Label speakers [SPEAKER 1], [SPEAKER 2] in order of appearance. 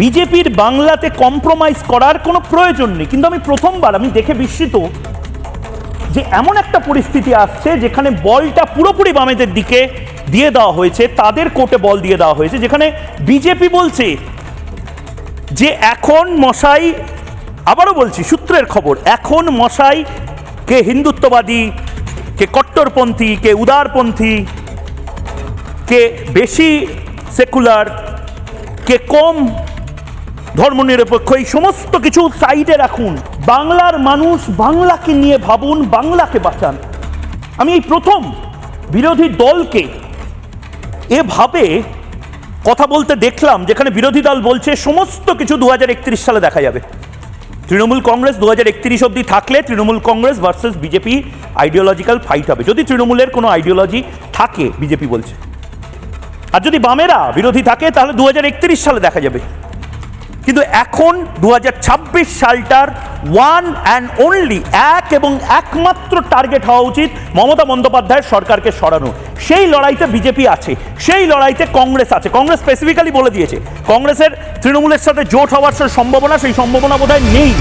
[SPEAKER 1] বিজেপির বাংলাতে কম্প্রোমাইজ করার কোনো প্রয়োজন নেই। কিন্তু আমি প্রথমবার, আমি দেখে বিস্মিত যে এমন একটা পরিস্থিতি আসছে যেখানে বলটা পুরোপুরি বামেদের দিকে দিয়ে দেওয়া হয়েছে, তাদের কোর্টে বল দিয়ে দেওয়া হয়েছে, যেখানে বিজেপি বলছে যে এখন মশাই, আবারও বলছি সূত্রের খবর, এখন মশাই কে হিন্দুত্ববাদী, কে কট্টরপন্থী, কে উদারপন্থী, কে বেশি সেকুলার, কে কম ধর্মনিরপেক্ষ, এই সমস্ত কিছু সাইডে রাখুন। বাংলার মানুষ বাংলাকে নিয়ে ভাবুন, বাংলাকে বাঁচান। আমি এই প্রথম বিরোধী দলকে এভাবে কথা বলতে দেখলাম, যেখানে বিরোধী দল বলছে সমস্ত কিছু দু হাজার একত্রিশ সালে দেখা যাবে। তৃণমূল কংগ্রেস দু হাজার একত্রিশ অব্দি থাকলে Trinamool congress versus BJP ideological fight হবে। যদি তৃণমূলের কোনো আইডিওলজি থাকে, বিজেপি বলছে। আর যদি বামেরা বিরোধী থাকে, তাহলে দু হাজার একত্রিশ সালে দেখা যাবে। কিন্তু এখন দু হাজার ছাব্বিশ সালটার ওয়ান অ্যান্ড অনলি এক এবং একমাত্র টার্গেট হওয়া উচিত মমতা বন্দ্যোপাধ্যায়ের সরকারকে সরানো সেই লড়াইতে বিজেপি আছে, সেই লড়াইতে কংগ্রেস আছে। কংগ্রেস স্পেসিফিক্যালি বলে দিয়েছে, কংগ্রেসের তৃণমূলের সাথে জোট হওয়ার সম্ভাবনা, সেই সম্ভাবনা বোধহয় নেই।